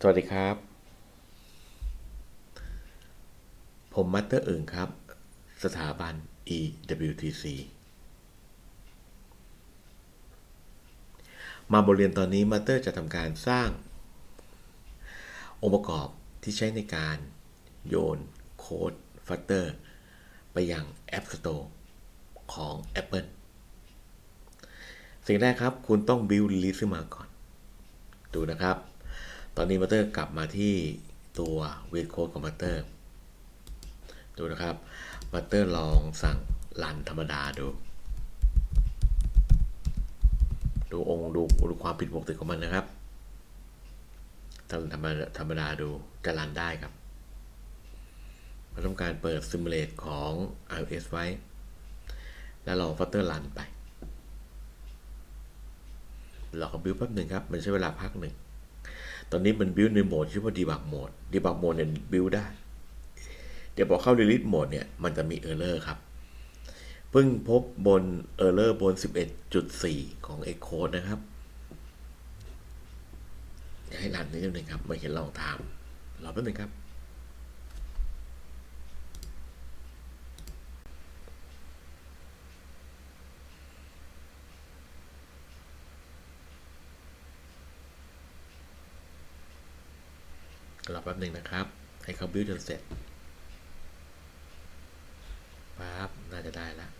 สวัสดีครับ ผมมัตเตอร์เอึ่งครับ สถาบัน EWTC มาบทเรียนตอนนี้มัตเตอร์จะทำการสร้าง องค์ประกอบที่ใช้ในการโยนโค้ดฟัตเตอร์ไปยัง App Store ของ Apple สิ่งแรกครับ คุณต้อง build release ขึ้นมาก่อน ดูนะครับ ตอนนี้มัตเตอร์กลับมาที่ตัวเวทโค้ดของมัตเตอร์ ดูนะครับมัตเตอร์ลองสั่งรันธรรมดาดู ดูองค์ดูดูความผิดปกติของมันนะครับทำธรรมดาธรรมดาดูจะรันได้ครับเราต้องการเปิดซิมูเลตของ iOS ไว้ แล้วลองฟัตเตอร์รันไปเราก็บิวแป๊บหนึ่งครับ มันใช้เวลาพักหนึ่ง ตอนนี้มันบิวในโหมดชื่อว่า debug โหมด debug โหมดเนี่ยบิวได้ เดี๋ยวพอเข้า release โหมดเนี่ย มันจะมี error ครับ เพิ่งพบบน error บน 11.4 ของ Xcode นะครับ ให้รันนิดนึงครับ ไม่เห็นลองทำรอแป๊บนึงครับ รอแป๊บหนึ่งนะครับ ให้เขาบิวจนเสร็จปั๊บน่าจะได้ล้ว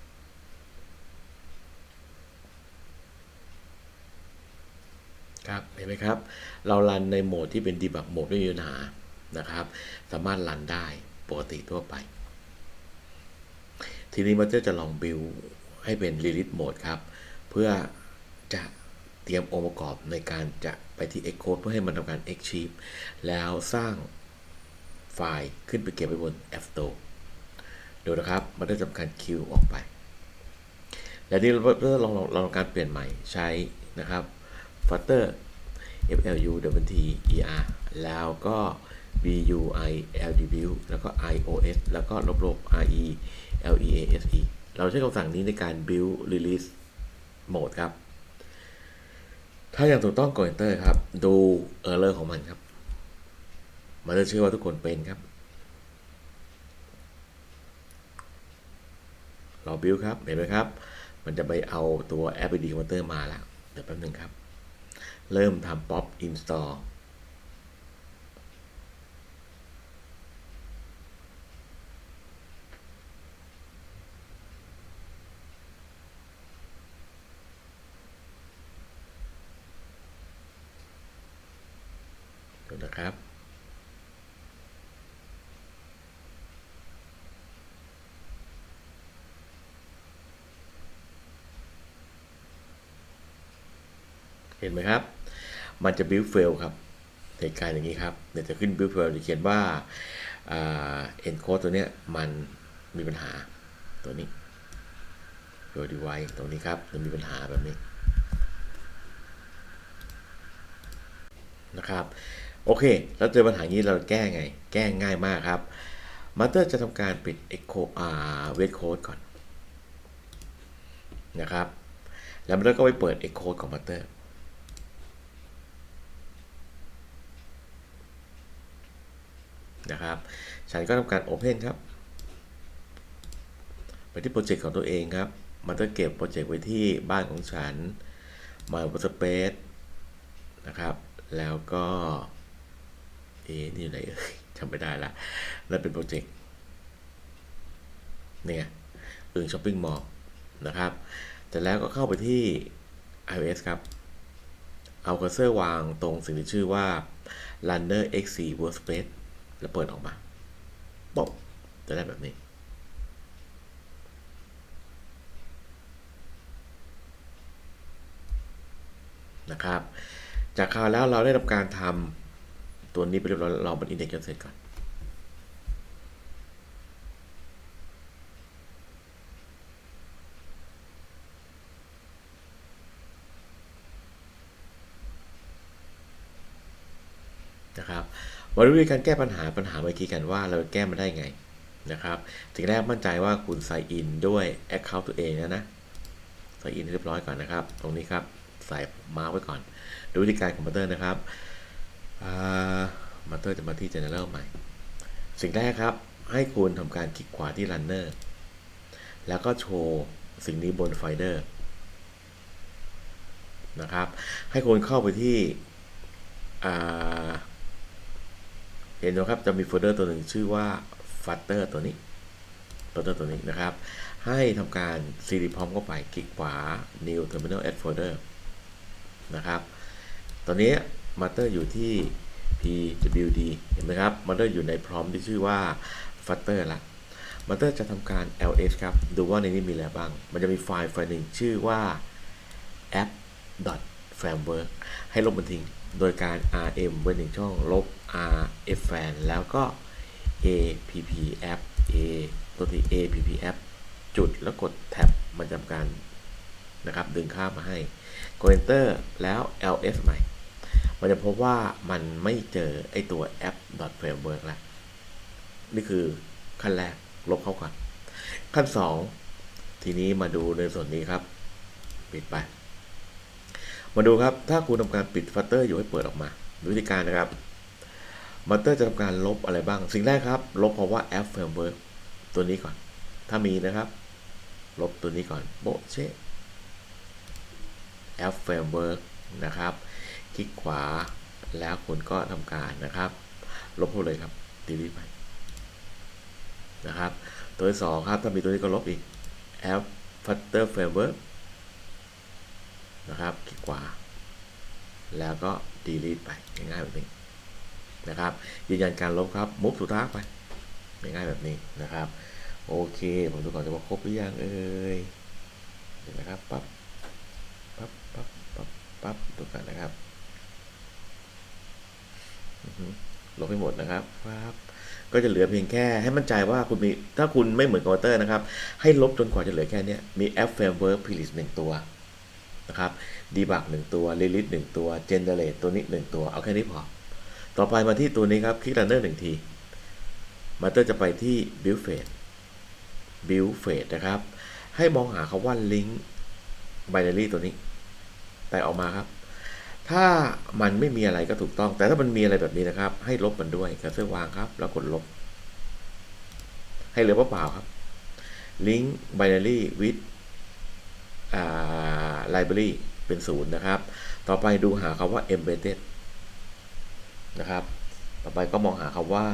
ครับ เห็นไหมครับ เรารันในโหมดที่เป็นดีบักโหมดไม่มีปัญหานะครับ สามารถรันได้ปกติทั่วไป ทีนี้มันจะลองบิวให้เป็น release mode ครับ เพื่อจะเตรียมองค์ประกอบในการจะ ไปที่ Xcode เพื่อให้มันทำการ Extract แล้วสร้างไฟล์ขึ้นไปเก็บไว้บน App Store ดูนะครับ มันได้ทำการคิวออกไป และนี่เราลองลองลองการเปลี่ยนใหม่ใช้นะครับ Flutter FLU W T E R แล้วก็ B U I L D B U แล้วก็ I O S แล้วก็ลบลบ R E L E A S E เราใช้คำสั่งนี้ในการ build release mode ครับ ถ้าอย่างถูกต้องกด enter ครับ ดู error ของมันครับ มันจะเชื่อว่าทุกคนเป็นครับ รอบิลครับ เห็นไหมครับ มันจะไปเอาตัว AppID Converter มาแล้ว เดี๋ยวแป๊บนึงครับ เริ่มทำ pop install เห็นไหมครับ มันจะ build fail ครับเหตุการณ์อย่างนี้ครับเดี๋ยวจะขึ้น build fail จะเขียนว่า encode ตัวเนี้ยมันมีปัญหาตัวนี้ fail device ตรงนี้ครับมันมีปัญหาแบบนี้นะครับโอเค แล้วเจอปัญหานี้เราแก้ไง แก้ง่ายมากครับ Master จะทำการปิด Echo อ่า Wait Code ก่อนนะครับ แล้ว Master ก็ไปเปิด Echo ของ Master นะครับ ฉันก็ทำการ Open ครับ ไปที่โปรเจกต์ของตัวเองครับ มันจะเก็บโปรเจกต์ไว้ที่บ้านของฉันมาบนสเปซนะครับ แล้วก็เอ๊นี่อยู่ไหนเอ่ยจำไม่ได้ละนั่นเป็นโปรเจกต์เนี่ยอึ่งช้อปปิ้งมอลล์นะครับ แต่แล้วก็เข้าไปที่ iOS ครับ เอาเคอร์เซอร์วางตรงสิ่งที่ชื่อว่า Runner X4 Workspace แล้วเปิดออกมาป๊อบจะได้แบบนี้ นะครับ จากคราวแล้วเราได้ทำการทำตัวนี้ไปเรียบร้อยเราบันอินเด็กซ์จนเสร็จก่อน นะครับ มาดูวิธีการแก้ปัญหาปัญหาเมื่อกี้กันว่าเราแก้มันได้ไงนะครับสิ่งแรกมั่นใจว่าคุณใส่อินด้วย Account ตัวเองนะนะใส่อินเรียบร้อยก่อนนะครับ ตรงนี้ครับใส่มาไว้ก่อน ดูวิธีการคอมพิวเตอร์นะครับอ่ามาเตอร์จะมาที่ General ใหม่ สิ่งแรกครับ ให้คุณทำการคลิกขวาที่ Runner แล้วก็โชว์สิ่งนี้บนไฟเดอร์นะครับ ให้คุณเข้าไปที่อ่า เห็นไหมครับจะมีโฟลเดอร์ตัวหนึ่งชื่อว่า Flutter ตัวนี้ Flutter ตัวนี้นะครับ ให้ทำการ cd prompt เข้าไปคลิกขวา new terminal add folder นะครับ ตอนนี้ Matter อยู่ที่ pwd เห็นไหมครับ Matter อยู่ในพร้อมที่ชื่อว่า Flutter ละ Matter จะทำการ ls ครับ ดูว่าในนี้มีอะไรบ้าง มันจะมีไฟล์ไฟล์หนึ่งชื่อว่า app framework ให้ลบมันทิ้ง โดยการ rm ไว้หนึ่งช่องลบ rf fan แล้วก็ app app a ตัวที่ app app จุดแล้วกดแท็บมันจำการนะครับ ดึงข้ามมาให้กด enter แล้ว ls ใหม่ มันจะพบว่ามันไม่เจอไอตัว app framework แล้ว นี่คือขั้นแรก ลบเข้าก่อน ขั้น 2 ทีนี้มาดูในส่วนนี้ครับ ปิดไป มาดูครับ ถ้าคุณทำการปิดฟัตเตอร์อยู่ให้เปิดออกมา วิธีการนะครับ มัตเตอร์จะทำการลบอะไรบ้าง สิ่งแรกครับ ลบเพราะว่าแอปเฟรมเวิร์กตัวนี้ก่อน ถ้ามีนะครับ ลบตัวนี้ก่อนโบเชแอปเฟรมเวิร์กนะครับ คลิกขวาแล้วคุณก็ทำการนะครับ ลบพวกเลยครับ delete ไปนะครับ ตัวที่สองครับถ้ามีตัวนี้ก็ลบอีกแอป Flutter Framework นะครับ คลิกขวา แล้วก็ delete ไปง่ายๆแบบนี้ นะครับ ยืนยันการลบครับมุกสุดท้ายไปง่ายๆแบบนี้นะครับ โอเค ผมดูก่อนจะว่าครบหรือยังเอ่ยเดี๋ยวนะครับปั๊บปั๊บปั๊บปั๊บปั๊บดูกันนะครับลบให้หมดนะครับปั๊บก็จะเหลือเพียงแค่ให้มั่นใจว่าคุณมีถ้าคุณไม่เหมือนคอมพิวเตอร์นะครับ ให้ลบจนกว่าจะเหลือแค่นี้มีแอป Framework p l i s หนึ่งตัวนะครับ Debug หนึ่งตัว Release หนึ่งตัว Generate ตัวนี้หนึ่งตัว เอาแค่นี้พอ ต่อไปมาที่ตัวนี้ครับ คลิก Runner หนึ่งที มาเตอร์จะไปที่ Build Phase Build Phase นะครับ ให้มองหาคาว่า Link Binary ตัวนี้ แต่ออกมาครับ ถ้ามันไม่มีอะไรก็ถูกต้อง แต่ถ้ามันมีอะไรแบบนี้นะครับ ให้ลบมันด้วยกระเสื้อวางครับ แล้วกดลบ ให้เหลือเปล่าครับ link binary with library เป็นศูนย์นะครับ ต่อไปดูหาคำว่า embedded นะครับ ต่อไปก็มองหาคำว่า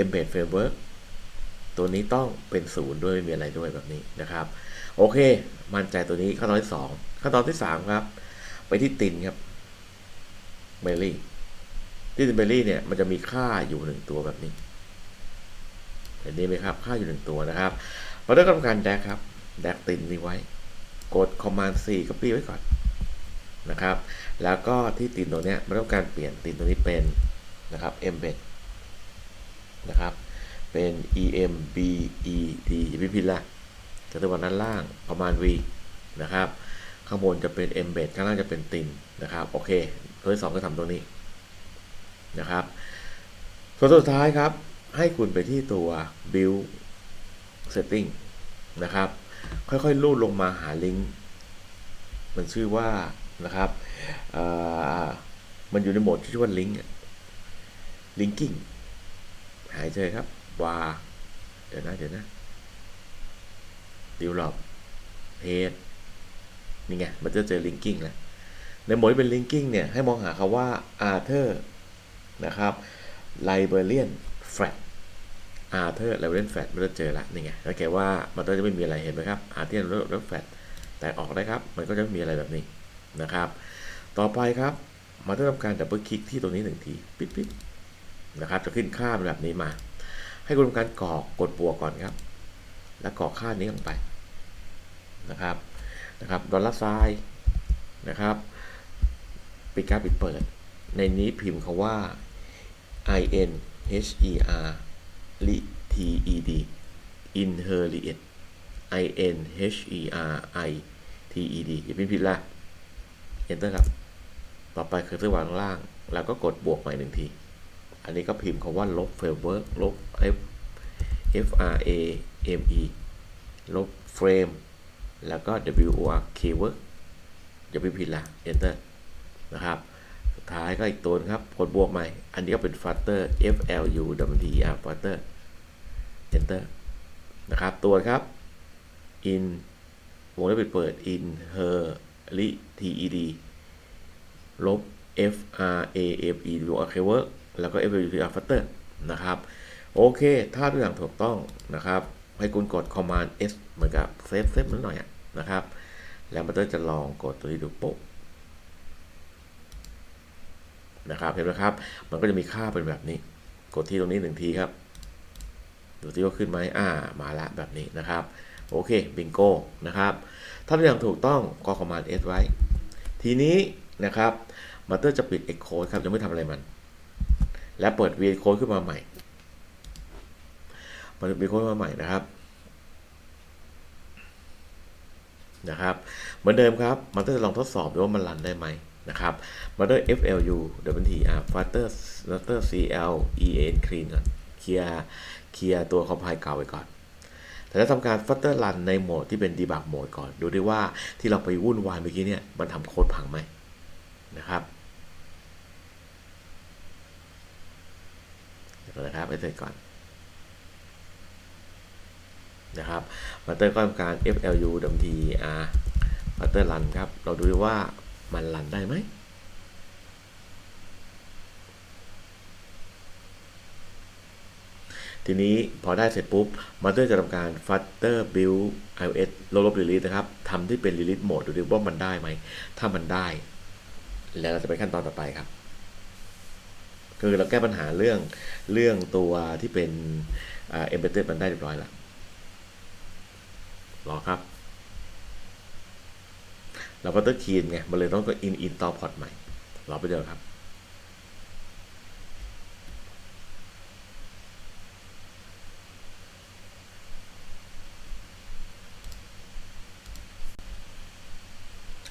embed framework ตัวนี้ต้องเป็นศูนย์ด้วยมีอะไรด้วยแบบนี้นะครับ โอเค มั่นใจตัวนี้ขั้นตอนที่สองขั้นตอนที่สามครับ ไปที่ตินครับเบลลี่ที่ตินเบลลี่เนี่ยมันจะมีค่าอยู่หนึ่งตัวแบบนี้ เห็นนี้ไหมครับ ค่าอยู่หนึ่งตัวนะครับเราได้ทำการแดกครับ แดกตินนี้ไว้ กด Command C copy ไว้ก่อน นะครับ แล้วก็ที่ตินตัวเนี้ยมันต้องการเปลี่ยนตินตัวนี้เป็นนะครับ embed นะครับ เป็น em b e d อย่าพิมพ์ผิดละจะตัวนั้นล่าง Command V นะครับ ข้างบนจะเป็น embed ข้างล่างจะเป็นตินนะครับ โอเค ตัวที่สองก็ทำตรงนี้นะครับ ส่วนสุดท้ายครับ ให้คุณไปที่ตัว build setting นะครับ ค่อยๆ ลูดลงมาหาลิงก์ มันชื่อว่า นะครับมันอยู่ในโหมดที่ชื่อว่าลิงก์ linking หายเจอครับว่าเดี๋ยวนะเดี๋ยวนะ develop page นี่ไง มันจะเจอ linking แล้วในโหมดที่เป็น linking เนี่ย ให้มองหาคาว่า Arthur นะครับ Librarian Flat Arthur Librarian Flat มันจะเจอละนี่ไงสังเกว่ามันก็จะไม่มีอะไรเห็นไหมครับ Arthur Librarian Flat แต่ออกได้ครับ มันก็จะไม่มีอะไรแบบนี้ นะครับ ต่อไปครับมาทำการดับเบิลคลิกที่ตรงนี้หนึ่งทีปิ๊บๆนะครับ จะขึ้นค่าแบบนี้มา ให้คุณทำการกรอกกดบวกก่อนครับ แล้วกรอกค่านี้ลงไปนะครับนะครับดอลลาร์ไซน์นะครับปิดการปิดเปิด ในนี้พิมพ์คาว่า i n h e r t e d inherit i n h e r i t e d อย่าพิมพ์ผิดละ enter ครับ ต่อไปคือสว่างล่าง แล้วก็กดบวกใหม่หนึ่งที อันนี้ก็พิมพ์คาว่าลบ framework ลบ f f r a m e ลบ frame แล้วก็ w o r keyword อย่าพิมพ์ผิดละ enter นะครับท้ายก็อีกตัวครับ กดบวกใหม่ อันนี้ก็เป็น flutter flu w t r flutter enter นะครับ ตัวครับ in วงเล็บปิดเปิด in her li ted ลบ f r a f e ดู o k work แล้วก็ f u t r flutter นะครับ โอเค ถ้าทุกอย่างถูกต้องนะครับ ให้คุณกด command s เหมือนกับเซฟเซฟนิดหน่อยนะครับ แล้วมันจะลองกดตัวนี้ดูปุ๊บนะครับ เห็นไหมครับ มันก็จะมีค่าเป็นแบบนี้ กดที่ตรงนี้หนึ่งทีครับ ดูที่ว่าขึ้นไหมอ่า มาละแบบนี้นะครับ โอเคบิงโก้นะครับ ถ้าทุกอย่างถูกต้องก็ command s ไว้ ทีนี้นะครับมาเตอร์จะปิด X code ครับจะไม่ทำอะไรมัน และเปิด V code ขึ้นมาใหม่เปิด V code มาใหม่นะครับนะครับ เหมือนเดิมครับมาเตอร์จะลองทดสอบดูว่ามันรันได้ไหมนะครับมาเตอร์ FLU WTR Flutter Flutter CL EN clean ก่อนเคลียร์เคลียร์ตัวคอมไพล์เก่าไปก่อน แต่ถ้าทำการ Flutter run ในโหมดที่เป็น debug mode ก่อน ดูด้วยว่าที่เราไปวุ่นวายเมื่อกี้เนี่ย มันทำโค้ดพังไหมนะครับเดี๋ยวนะครับไปเสร็จก่อนนะครับมาเตอร์ก็ทำการ FLU WTR มาเตอร์รันครับ เราดูดิว่ามันรันได้ไหม ทีนี้พอได้เสร็จปุ๊บมาเตอร์จะทำการ Flutter Build iOS ลบลบ release นะครับทำที่เป็น release mode ดูดิว่ามันได้ไหม ถ้ามันได้ แล้วเราจะไปขั้นตอนต่อไปครับ คือเราแก้ปัญหาเรื่องเรื่องตัวที่เป็น embedded มันได้เรียบร้อยแล้วรอครับ เราก็ต้องคีนไงมันเลยต้องก็อินอินต่อพอร์ตใหม่รอไปเดียวครับ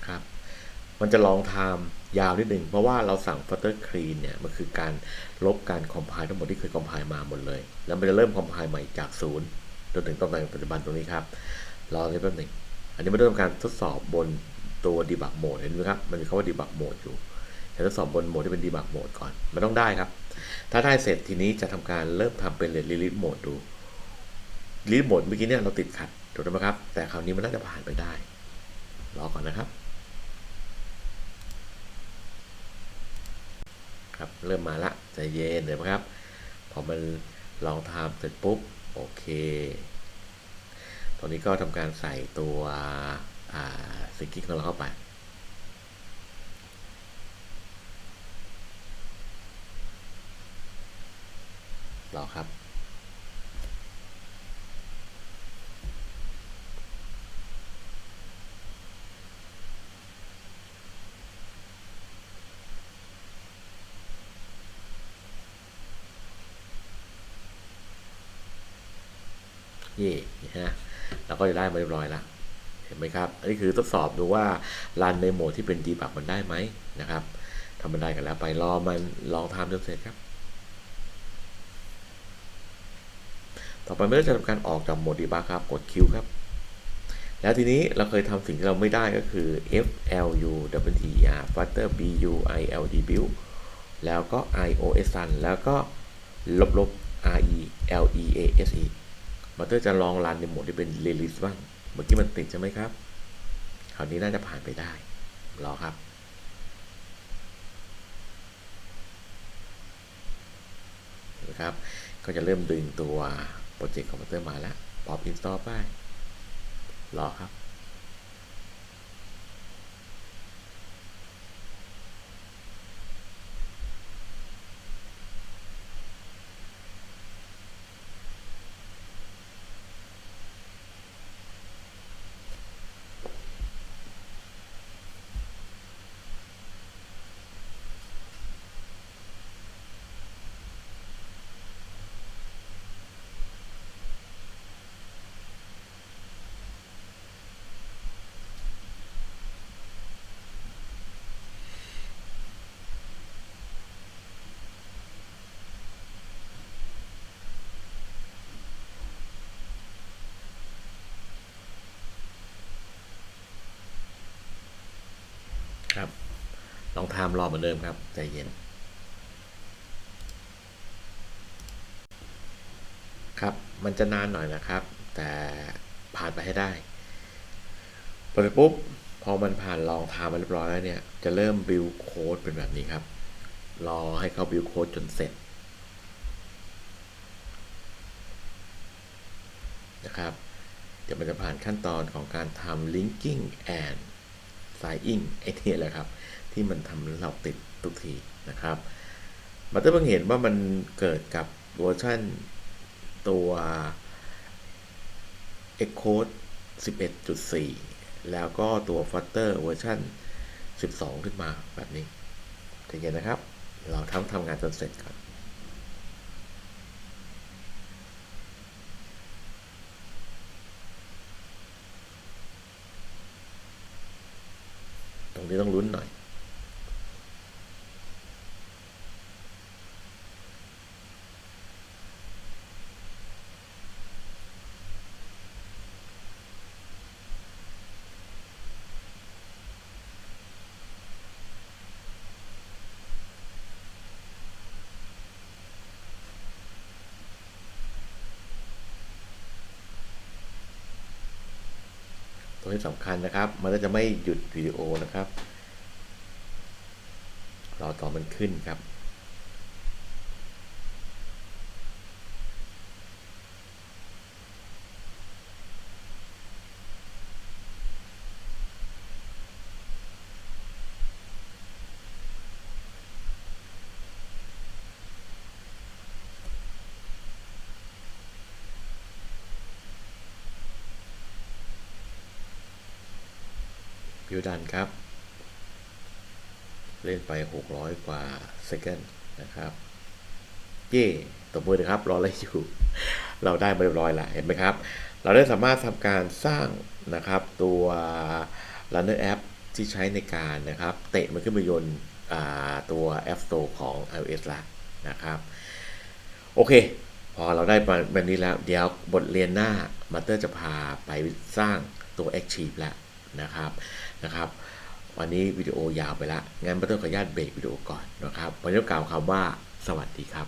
ครับ มันจะลองไทม์ยาวนิดหนึ่งเพราะว่าเราสั่ง Flutter Clean เนี่ย มันคือการลบการคอมไพล์ทั้งหมดที่เคยคอมไพล์มาหมดเลย แล้วมันจะเริ่มคอมไพล์ใหม่จากศูนย์จนถึงตำแหน่งปัจจุบันตรงนี้ครับ รอนิดแป๊บหนึ่ง อันนี้ไม่ได้ทำการทดสอบบนตัวดีบักโหมดเห็นไหมครับ มันมีคำว่าดีบักโหมดอยู่จะทดสอบบนโหมดที่เป็นดีบักโหมดก่อน มันต้องได้ครับ ถ้าได้เสร็จทีนี้จะทำการเริ่มทำเป็นรีลิสโหมดดูรีลิสโหมดเมื่อกี้เนี่ยเราติดขัดถูกไหมครับ แต่คราวนี้มันน่าจะผ่านไปได้ รอก่อนนะครับ ครับเริ่มมาละใจเย็นเดี๋ยวครับ พอมันลองทำเสร็จปุ๊บ โอเค ตอนนี้ก็ทำการใส่ตัวสิกิ้ของเราเข้าไปรอครับ เย่ฮะเราก็จะได้มาเรียบร้อยแล้วเห็นไหมครับ อันนี้คือทดสอบดูว่ารันในโหมดที่เป็นดีบักมันได้ไหมนะครับทำมันได้กันแล้วไปรอมันลองทำจนเสร็จครับ ต่อไปเมื่อจะทำการออกจากโหมดดีบักครับ กดคิวครับ แล้วทีนี้เราเคยทำสิ่งที่เราไม่ได้ก็คือ FLU WTR Flutter BUILD build แล้วก็ iOS run แล้วก็ลบลบ RELEASE มาเตอร์จะลองรันในโหมดที่เป็นเรลิสบ้าง เมื่อกี้มันติดใช่ไหมครับ คราวนี้น่าจะผ่านไปได้ รอครับ นะครับ ก็จะเริ่มดึงตัวโปรเจกต์คอมพิวเตอร์มาแล้วปอบอินสตอลไป รอครับ ครับ ลองทำรอเหมือนเดิมครับ ใจเย็น ครับ มันจะนานหน่อยนะครับ แต่ผ่านไปให้ได้พอไปปุ๊บ พอมันผ่านลองทำมาเรียบร้อยแล้วเนี่ย จะเริ่มบิวโค้ดเป็นแบบนี้ครับ รอให้เขาบิวโค้ดจนเสร็จนะครับ เดี๋ยวมันจะผ่านขั้นตอนของการทำ linking and signing ไอ้นี่แหละครับ ที่มันทำให้เราติดทุกทีนะครับมันจะเพิ่งเห็นว่ามันเกิดกับเวอร์ชันตัว Xcode 11.4 แล้วก็ตัว Flutter เวอร์ชัน12 ขึ้นมาแบบนี้ใจเย็นนะครับ เราทำทำงานจนเสร็จก่อน นี้ต้องลุ้นหน่อย ตัวที่สำคัญนะครับ มันก็จะไม่หยุดวิดีโอนะครับ รอต่อมันขึ้นครับ พิวดันครับ เล่นไป 600 กว่าเซคันนะครับ เย่ตบมือนะครับ รออะไรอยู่ เราได้มาเรียบร้อยล้วเห็นไหมครับ เราได้สามารถทำการสร้างนะครับตัว Runner App ที่ใช้ในการนะครับ เตะมันขึ้นไปยนตัว App Store ของ iOS ละนะครับ โอเค พอเราได้มาแบบนี้แล้ว เดี๋ยวบทเรียนหน้ามาเตอร์จะพาไปสร้างตัว Active แล้วนะครับ นะครับ วันนี้วิดีโอยาวไปละงั้นมาต้องขออนุญาตเบรกวิดีโอก่อนนะครับผมจะกล่าวคำว่าสวัสดีครับ